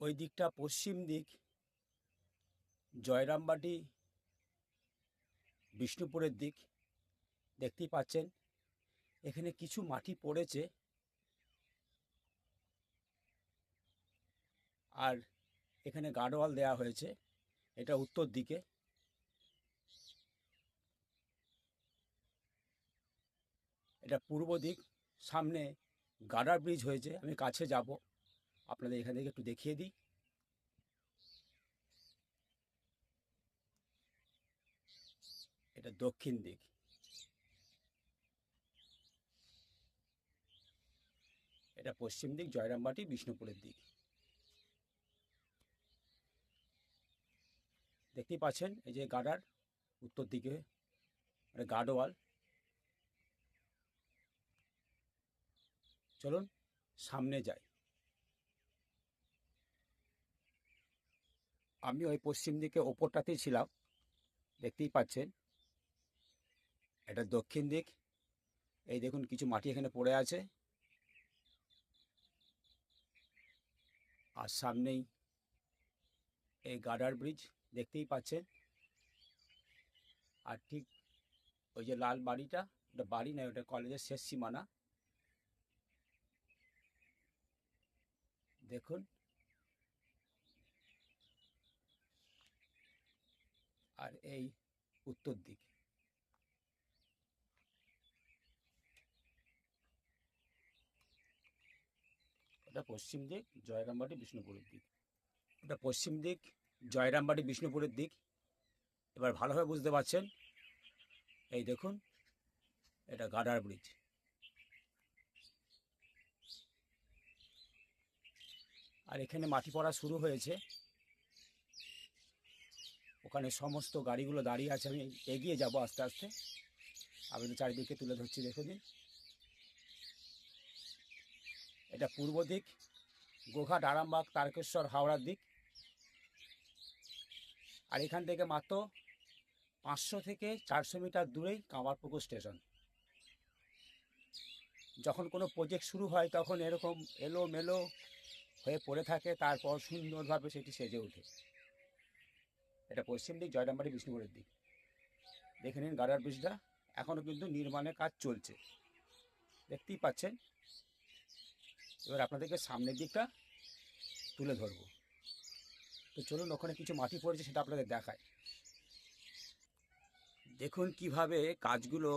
ওই দিকটা পশ্চিম দিক, জয়রামবাটি, বিষ্ণুপুরের দিক, দেখতেই পাচ্ছেন। এখানে কিছু মাটি পড়েছে। আর এখানে গার্ডওয়াল দেওয়া হয়েছে, এটা উত্তর দিকে। এটা পূর্ব দিক, সামনে গার্ডার ব্রিজ হয়েছে, আমি কাছে যাব। আপনাদের এখান থেকে একটু দেখিয়ে দিই। এটা দক্ষিণ দিক। এটা পশ্চিম দিক, জয়রামবাটি, বিষ্ণুপুরের দিক। দেখতেই পাচ্ছেন, এই যে গার্ডার উত্তর দিকে মানে গার্ডওয়াল চলুন, সামনে যাই। আমি ওই পশ্চিম দিকে ওপরটাতেই ছিলাম। দেখতেই পাচ্ছেন। এটা দক্ষিণ দিক। এই দেখুন কিছু মাটি এখানে পড়ে আছে। আর সামনেই এই গার্ডার ব্রিজ দেখতেই পাচ্ছেন। আর ঠিক ওই যে লাল বাড়িটা, ওটা বাড়ি নয়, ওটা কলেজের শেষ সীমানা। দেখুন। আর এই উত্তর দিক। এটা পশ্চিম দিক, জয়রামবাটি, বিষ্ণুপুরের দিক। এটা পশ্চিম দিক, জয়রামবাটি, বিষ্ণুপুরের দিক। এবার ভালোভাবে বুঝতে পারছেন? এই দেখুন, এটা গাডার ব্রিজ। আর এখানে মাটি পড়া শুরু হয়েছে। ওখানে সমস্ত গাড়িগুলো দাঁড়িয়ে আছে, আমি এগিয়ে যাব আস্তে আস্তে। আপনাদের চারিদিকে তুলে ধরছি, দেখে দিন এটা পূর্ব দিক, গোঘাট, আরামবাগ, তারকেশ্বর, হাওড়ার দিক। আর এখান থেকে মাত্র পাঁচশো থেকে চারশো মিটার দূরেই কামারপুকুর স্টেশন। যখন কোনো প্রজেক্ট শুরু হয়, তখন এরকম এলো মেলো হয়ে পড়ে থাকে, তারপর সুন্দরভাবে সেটি সেজে ওঠে। এটা পশ্চিম দিক জয়রামবাড়ি বিষ্ণুপুরের দিক। দেখে নিন গাড়ার ব্রিজটা এখনও কিন্তু নির্মাণের কাজ চলছে। দেখতেই পাচ্ছেন? এবার আপনাদেরকে সামনের দিকটা তুলে ধরবো। তো চলুন, ওখানে কিছু মাটি পড়েছে সেটা আপনাদের দেখায় দেখুন কীভাবে কাজগুলো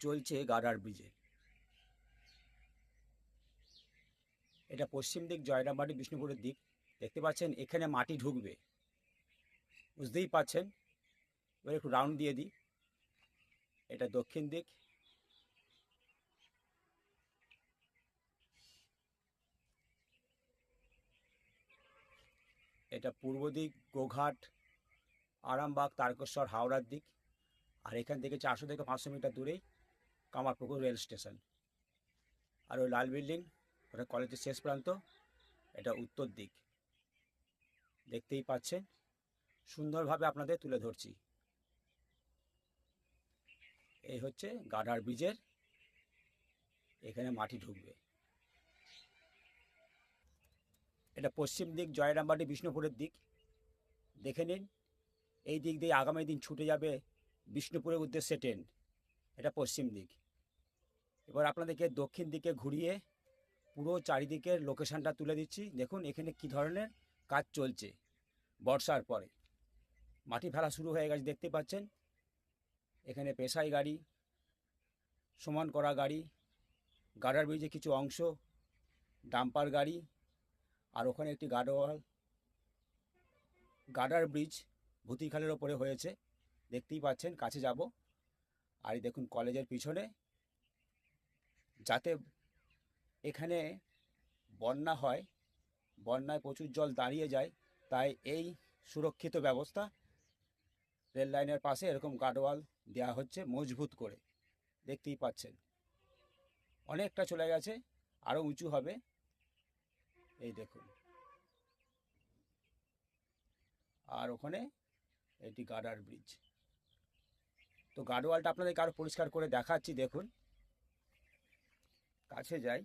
চলছে গাডার ব্রিজে। এটা পশ্চিম দিক জয়রামবাটি বিষ্ণুপুরের দিক। দেখতে পাচ্ছেন, এখানে মাটি ঢুকবে। বুঝতেই পাচ্ছেন এবার একটু রাউন্ড দিয়ে দিই। এটা দক্ষিণ দিক। এটা পূর্ব দিক, গোঘাট, আরামবাগ, তারকেশ্বর, হাওড়ার দিক। আর এখান থেকে চারশো থেকে পাঁচশো মিটার দূরেই কামারপুকুর রেল স্টেশন। আর ওই লাল বিল্ডিং, ওটা কলেজের শেষ প্রান্ত, এটা উত্তর দিক। দেখতেই পাচ্ছেন? সুন্দরভাবে আপনাদের তুলে ধরছি। এই হচ্ছে গাডার ব্রিজের, এখানে মাটি ঢুকবে। এটা পশ্চিম দিক, জয়রামবাটি, বিষ্ণুপুরের দিক। দেখে নিন, এই দিক দিয়ে আগামী দিন ছুটে যাবে বিষ্ণুপুরের উদ্দেশ্যে ট্রেন। এটা পশ্চিম দিক। এবার আপনাদেরকে দক্ষিণ দিকে ঘুরিয়ে পুরো চারিদিকের লোকেশানটা তুলে দিচ্ছি। দেখুন, এখানে কি ধরনের কাজ চলছে বর্ষার পরে। মাটি ফেলা শুরু হয়ে গেছে, দেখতে পাচ্ছেন? এখানে পেশাই গাড়ি, সমান করা গাড়ি গাডার ব্রিজে কিছু অংশ, ডাম্পার গাড়ি, আর ওখানে একটি গার্ডওয়াল গার্ডার ব্রিজ ভূতিখালের ওপরে হয়েছে, দেখতেই পাচ্ছেন, কাছে যাব। আর দেখুন, কলেজের পিছনে, যাতে এখানে বন্যা হয়, বন্যায় প্রচুর জল দাঁড়িয়ে যায়, তাই এই সুরক্ষিত ব্যবস্থা রেল লাইনের পাশে এরকম গার্ডওয়াল দেওয়া হচ্ছে মজবুত করে। দেখতেই পাচ্ছেন। অনেকটা চলে গেছে আরও উঁচু হবে। এই দেখুন। আর ওখানে এটি গার্ডার ব্রিজ। তো গার্ডওয়ালটা আপনাদেরকে আরও পরিষ্কার করে দেখাচ্ছি, দেখুন। কাছে যাই,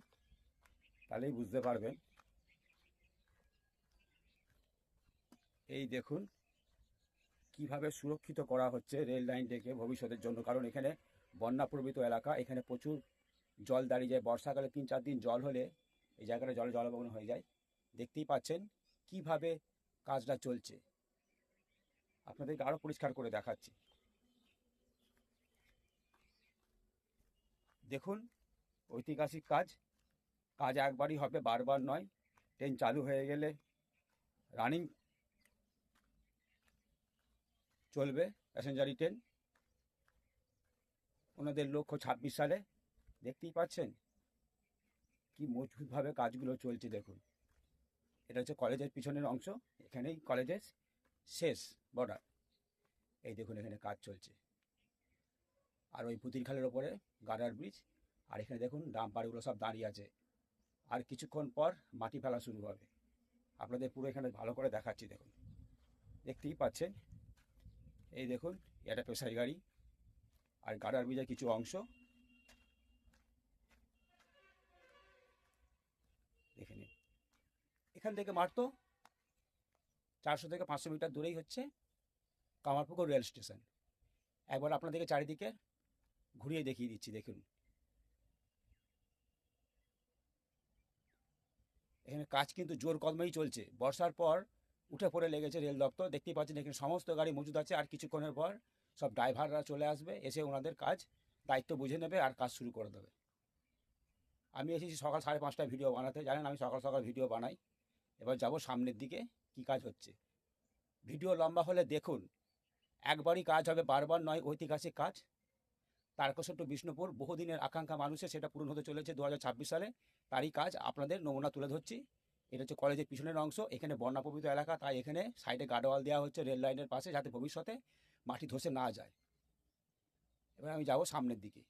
তাহলেই বুঝতে পারবেন। এই দেখুন কীভাবে সুরক্ষিত করা হচ্ছে রেল লাইনটাকে ভবিষ্যতের জন্য? কারণ এখানে বন্যা প্রবৃত এলাকা, এখানে প্রচুর জল দাঁড়িয়ে যায়। বর্ষাকালে তিন চার দিন জল হলে এই জায়গাটা জলে জলমগ্ন হয়ে যায়। দেখতেই পাচ্ছেন কীভাবে কাজটা চলছে। আপনাদেরকে আরও পরিষ্কার করে দেখাচ্ছি। দেখুন, ঐতিহাসিক কাজ। কাজ একবারই হবে, বারবার নয়। ট্রেন চালু হয়ে গেলে, রানিং চলবে প্যাসেঞ্জারি ট্রেন ওনাদের লক্ষ্য ছাব্বিশ সালে। দেখতেই পাচ্ছেন? কি মজবুতভাবে কাজগুলো চলছে, দেখুন। এটা হচ্ছে কলেজের পিছনের অংশ, এখানেই কলেজের শেষ বর্ডার এই দেখুন, এখানে কাজ চলছে। আর ওই পুতির খালের ওপরে, গার্ডার ব্রিজ। আর এখানে দেখুন, ডাম্পারগুলো সব দাঁড়িয়ে আছে। আর কিছুক্ষণ পর মাটি ফেলা শুরু হবে। আপনাদের পুরো এখানে ভালো করে দেখাচ্ছি, দেখুন। দেখতেই পাচ্ছেন? এই দেখুন, এটা পেশারি গাড়ি। আর গাডার ব্রিজের কিছু অংশ। দেখে নিন। এখান থেকে মারতো চারশো থেকে পাঁচশো মিটার দূরেই হচ্ছে কামারপুকুর রেল স্টেশন। একবার আপনাদেরকে চারিদিকে ঘুরিয়ে দেখিয়ে দিচ্ছি, দেখুন। এখানে কাজ কিন্তু জোর কদমেই চলছে। বর্ষার পর উঠে পড়ে লেগেছে রেল দপ্তর। দেখতেই পাচ্ছেন এখানে সমস্ত গাড়ি মজুদ আছে, আর কিছুক্ষণের পর সব ড্রাইভাররা চলে আসবে, এসে ওনাদের কাজ, দায়িত্ব বুঝে নেবে আর কাজ শুরু করে দেবে। আমি এসেছি সকাল সাড়ে পাঁচটায় ভিডিও বানাতে, জানেন আমি সকাল সকাল ভিডিও বানাই। এবার যাব সামনের দিকে, কি কাজ হচ্ছে। ভিডিও লম্বা হলে দেখুন, একবারই কাজ হবে, বারবার নয়, ঐতিহাসিক কাজ। তারকেশ্বর বিষ্ণুপুর, বহুদিনের আকাঙ্ক্ষা মানুষের, সেটা পূরণ হতে চলেছে দু হাজার ছাব্বিশ সালে। তারই কাজ, আপনাদের নমুনা তুলে ধরছি। এটা হচ্ছে কলেজের পিছনের অংশ, এখানে বন্যাপ্রবৃত এলাকা, তাই এখানে সাইডে গার্ডওয়াল দেওয়া হচ্ছে রেল লাইনের পাশে যাতে ভবিষ্যতে মাটি ধসে না যায়। এবার আমি যাব সামনের দিকে।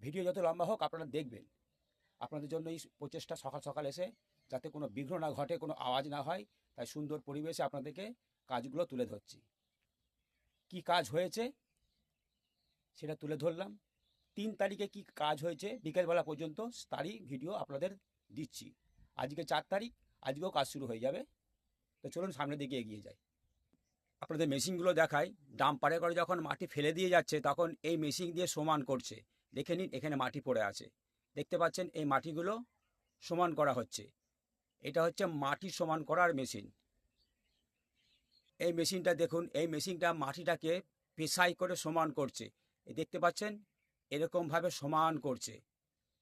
ভিডিও যত লম্বা হোক আপনারা দেখবেন। আপনাদের জন্য এই প্রচেষ্টা সকাল সকাল এসে যাতে কোনো বিঘ্ন না ঘটে, কোনো আওয়াজ না হয়, তাই সুন্দর পরিবেশে আপনাদেরকে কাজগুলো তুলে ধরছি। কি কাজ হয়েছে সেটা তুলে ধরলাম। তিন তারিখে কি কাজ হয়েছে বিকেলবেলা পর্যন্ত তারই ভিডিও আপনাদের দিচ্ছি। আজকে চার তারিখ, আজকেও কাজ শুরু হয়ে যাবে। তো চলুন সামনের দিকে এগিয়ে যাই। আপনাদের মেশিনগুলো দেখাই। ডাম্পারে করে যখন মাটি ফেলে দিয়ে যাচ্ছে, তখন এই মেশিন দিয়ে সমান করছে। দেখে নিন, এখানে মাটি পড়ে আছে। দেখতে পাচ্ছেন, এই মাটিগুলো সমান করা হচ্ছে। এটা হচ্ছে মাটি সমান করার মেশিন। এই মেশিনটা দেখুন, এই মেশিনটা মাটিটাকে পেশাই করে সমান করছে। এই দেখতে পাচ্ছেন, এরকমভাবে সমান করছে।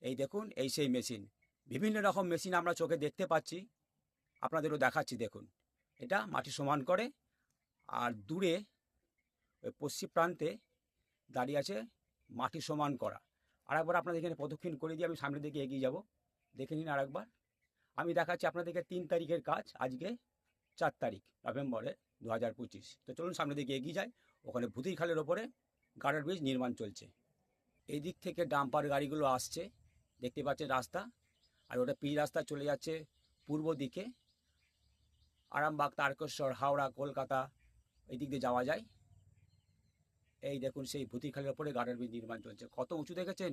এই দেখুন, এই সেই মেশিন। বিভিন্ন রকম মেশিন আমরা চোখে দেখতে পাচ্ছি। আপনাদেরও দেখাচ্ছি, দেখুন। এটা মাটি সমান করে, আর দূরে, ওই পশ্চিম প্রান্তে দাঁড়িয়ে আছে মাটি সমান করা। আরেকবার আপনাদের এখানে প্রদক্ষিণ করে দিয়ে আমি সামনের দিকে এগিয়ে যাব। দেখে নিন আরেকবার। আমি দেখাচ্ছি আপনাদেরকে তিন তারিখের কাজ, আজকে চার তারিখ নভেম্বরে দু হাজার পঁচিশ। তো চলুন সামনের দিকে এগিয়ে যাই। ওখানে ভূতির খালের ওপরে গার্ডার ব্রিজ নির্মাণ চলছে। এই দিক থেকে ডাম্পার গাড়িগুলো আসছে। দেখতে পাচ্ছেন রাস্তা। আর ওটা পি রাস্তা চলে যাচ্ছে পূর্ব দিকে। আরামবাগ, তারকেশ্বর, হাওড়া, কলকাতা এই দিক দিয়ে যাওয়া যায়। এই দেখুন সেই ভূতিখালের ওপরে গার্ডার ব্রিজ নির্মাণ চলছে। কত উঁচু দেখেছেন?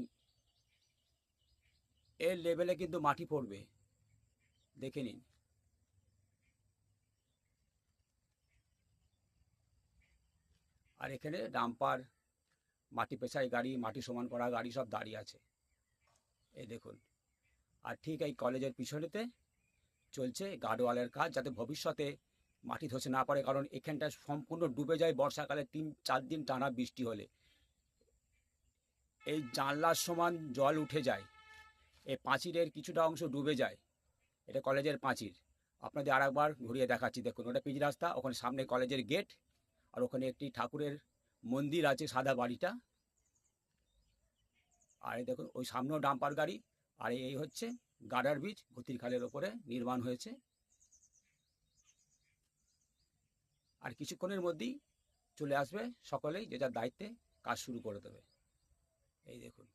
এর লেভেলে কিন্তু মাটি পড়বে। দেখে নিন। আর এখানে ডাম্পার, মাটি পেশাই গাড়ি, মাটি সমান করা গাড়ি সব দাঁড়িয়ে আছে। এই দেখুন। আর ঠিক এই কলেজের পিছনেতে চলছে গার্ডওয়ালের কাজ যাতে ভবিষ্যতে মাটি ধসে না পড়ে, কারণ এখানটা সম্পূর্ণ ডুবে যায় বর্ষাকালে তিন, চার দিন টানা বৃষ্টি হলে। এই জানলার সমান জল উঠে যায় এই পাঁচিরের কিছুটা অংশ ডুবে যায়। এটা কলেজের পাঁচির আপনাদের আর একবার ঘুরিয়ে দেখাচ্ছি। দেখুন, ওটা পিচ রাস্তা, ওখানে সামনে কলেজের গেট, আর ওখানে একটি ঠাকুরের মন্দির আছে সাদা বাড়িটা। আর দেখুন, ওই সামনেও ডাম্পার গাড়ি আর এই হচ্ছে গাডার ব্রিজ গতির খালের ওপরে নির্মাণ হয়েছে। আর কিছুক্ষণের মধ্যেই চলে আসবে সকলেই যে যার দায়িত্বে কাজ শুরু করে দেবে। এই দেখুন।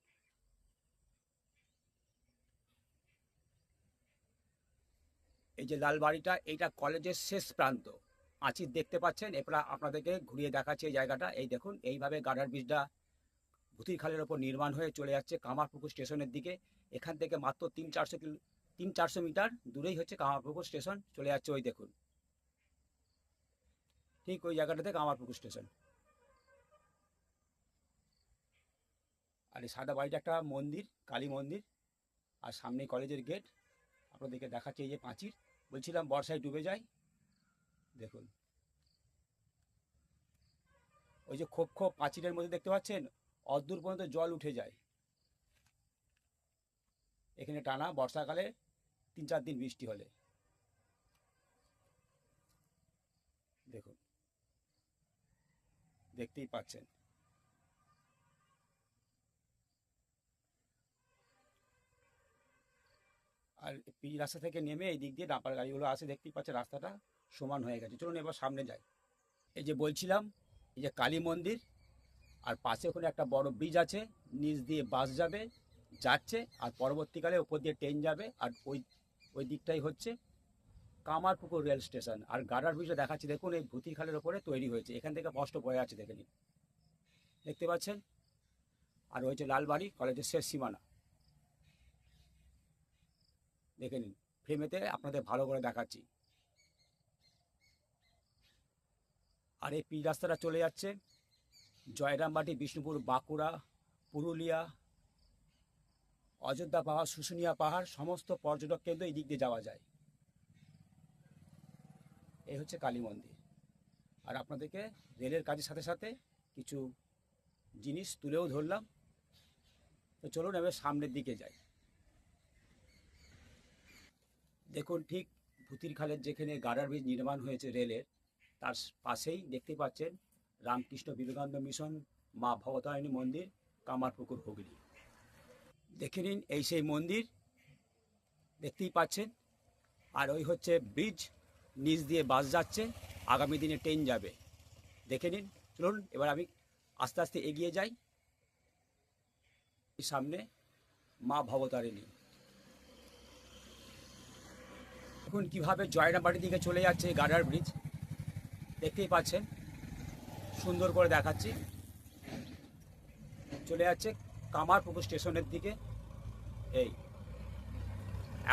এই যে লাল বাড়িটা, এইটা কলেজের শেষ প্রান্ত। আঁচির দেখতে পাচ্ছেন, এরপর আপনাদেরকে ঘুরিয়ে দেখাচ্ছে এই জায়গাটা। এই দেখুন, এইভাবে গাডার ব্রিজটা ভূতির খালের ওপর নির্মাণ হয়ে চলে যাচ্ছে কামারপুকুর স্টেশনের দিকে। এখান থেকে মাত্র তিন চারশো কিলো, তিন চারশো মিটার দূরেই হচ্ছে কামারপুকুর স্টেশন, চলে যাচ্ছে ওই দেখুন। ঠিক ওই জায়গাটাতে কামারপুকুর স্টেশন। আর এই সাদা বাড়িটা একটা মন্দির, কালী মন্দির, আর সামনে কলেজের গেট। আপনাদেরকে দেখাচ্ছে এই যে পাঁচির বলছিলাম বর্ষায় ডুবে যায়। দেখুন। ওই যে খোপ খোপ পাঁচিরের মধ্যে দেখতে পাচ্ছেন, অদূর পর্যন্ত জল উঠে যায়। এখানে টানা বর্ষাকালে তিন চার দিন বৃষ্টি হলে। দেখুন। দেখতেই পাচ্ছেন। আর পিচ রাস্তা থেকে নেমে এই দিক দিয়ে ডাম্পার গাড়িগুলো আসে, দেখতেই পাচ্ছে রাস্তাটা সমান হয়ে গেছে। চলুন এবার সামনে যাই। এই যে বলছিলাম, এই যে কালী মন্দির, আর পাশে ওখানে একটা বড় ব্রিজ আছে, নিচ দিয়ে বাস যাবে। যাচ্ছে আর পরবর্তীকালে ওপর দিয়ে ট্রেন যাবে আর ওই ওই দিকটাই হচ্ছে কামারপুকুর রেল স্টেশন। আর গাডার ব্রিজটা দেখাচ্ছি, দেখুন এই ভূতির খালের ওপরে তৈরি হয়েছে। এখান থেকে কষ্ট বয়ে আছে দেখে নিন। দেখতে পাচ্ছেন? আর হয়েছে লালবাড়ি কলেজের শেষ সীমানা। দেখে নিন ফ্রেমেতে আপনাদের ভালো করে দেখাচ্ছি। আর এই পিচ রাস্তাটা চলে যাচ্ছে। জয়রামবাটি, বিষ্ণুপুর, বাঁকুড়া, পুরুলিয়া অযোধ্যা পাহাড়, শুশুনিয়া পাহাড়, সমস্ত পর্যটক কেন্দ্র এই দিক দিয়ে যাওয়া যায়। এই হচ্ছে কালী মন্দির। আর আপনাদেরকে রেলের কাজের সাথে সাথে কিছু জিনিস তুলেও ধরলাম। তো চলুন এবার সামনের দিকে যাই। দেখুন ঠিক ভূতির খালের যেখানে গার্ডার ব্রিজ নির্মাণ হয়েছে রেলের, তার পাশেই দেখতে পাচ্ছেন রামকৃষ্ণ বিবেকানন্দ মিশন, মা ভবতারিণী মন্দির, কামারপুকুর হুগলি। দেখে নিন এই সেই মন্দির। দেখতেই পাচ্ছেন। আর ওই হচ্ছে ব্রিজ নিচ দিয়ে বাস যাচ্ছে। আগামী দিনে ট্রেন যাবে। দেখে নিন। চলুন, এবার আমি আস্তে আস্তে এগিয়ে যাই। সামনে মা ভবতারিণী। দেখুন কীভাবে জয়রামবাটির দিকে চলে যাচ্ছে গার্ডার ব্রিজ দেখতেই পাচ্ছেন। সুন্দর করে দেখাচ্ছি। চলে যাচ্ছে কামারপুকুর স্টেশনের দিকে। এই।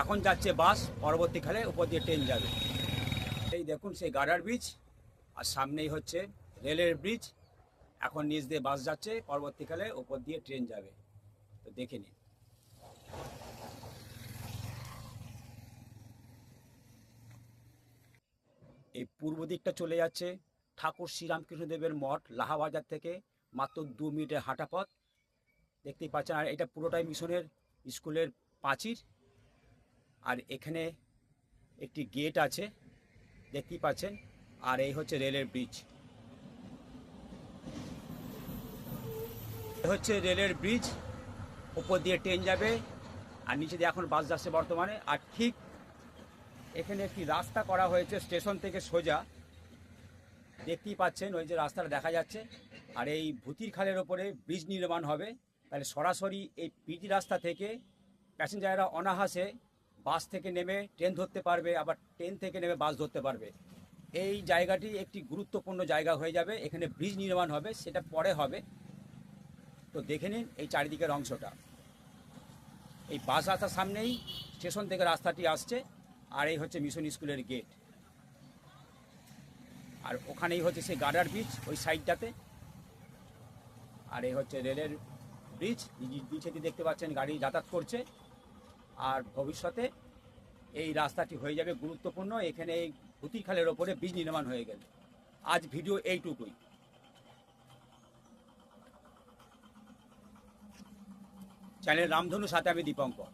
এখন যাচ্ছে বাস, পরবর্তীকালে উপর দিয়ে ট্রেন যাবে। এই দেখুন সেই গার্ডার ব্রিজ, আর সামনেই হচ্ছে রেলের ব্রিজ। এখন নিচ দিয়ে বাস যাচ্ছে, পরবর্তীকালে উপর দিয়ে ট্রেন যাবে। তো দেখে নিন। এই পূর্ব দিকটা চলে যাচ্ছে ঠাকুর শ্রীরামকৃষ্ণদেবের মঠ, লাহাবাজার থেকে মাত্র দু মিনিটের হাঁটা পথ দেখতেই পাচ্ছেন। আর এটা পুরোটাই মিশনের স্কুলের পাঁচির। আর এখানে একটি গেট আছে, দেখতেই পাচ্ছেন। আর এই হচ্ছে রেলের ব্রিজ। হচ্ছে রেলের ব্রিজ। উপর দিয়ে ট্রেন যাবে, আর নিচে দিয়ে এখন বাস যাচ্ছে বর্তমানে। আর ঠিক এখানে একটি রাস্তা করা হয়েছে স্টেশন থেকে সোজা। দেখতেই পাচ্ছেন, ওই যে রাস্তাটা দেখা যাচ্ছে। আর এই ভূতির খালের ওপরে ব্রিজ নির্মাণ হবে। তাহলে সরাসরি এই পিচ রাস্তা থেকে প্যাসেঞ্জাররা অনাহাসে বাস থেকে নেমে ট্রেন ধরতে পারবে, আবার ট্রেন থেকে নেমে বাস ধরতে পারবে। এই জায়গাটি একটি গুরুত্বপূর্ণ জায়গা হয়ে যাবে, এখানে ব্রিজ নির্মাণ হবে, সেটা পরে হবে। তো দেখে নিন এই চারিদিকের অংশটা। এই বাস আসার সামনেই স্টেশন থেকে রাস্তাটি আসছে, আর এই হচ্ছে মিশন স্কুলের গেট। আর ওখানেই হচ্ছে সেই গার্ডার ব্রিজ, ওই সাইডটাতে। আর এই হচ্ছে রেলের ব্রিজ ব্রিজ এটি দেখতে পাচ্ছেন গাড়ি যাতায়াত করছে। আর ভবিষ্যতে এই রাস্তাটি হয়ে যাবে গুরুত্বপূর্ণ। এখানে এই ভূতিখালের ওপরে ব্রিজ নির্মাণ হয়ে গেল। আজ ভিডিও এইটুকুই। চ্যানেল রামধনু সাথে আমি দীপঙ্কর।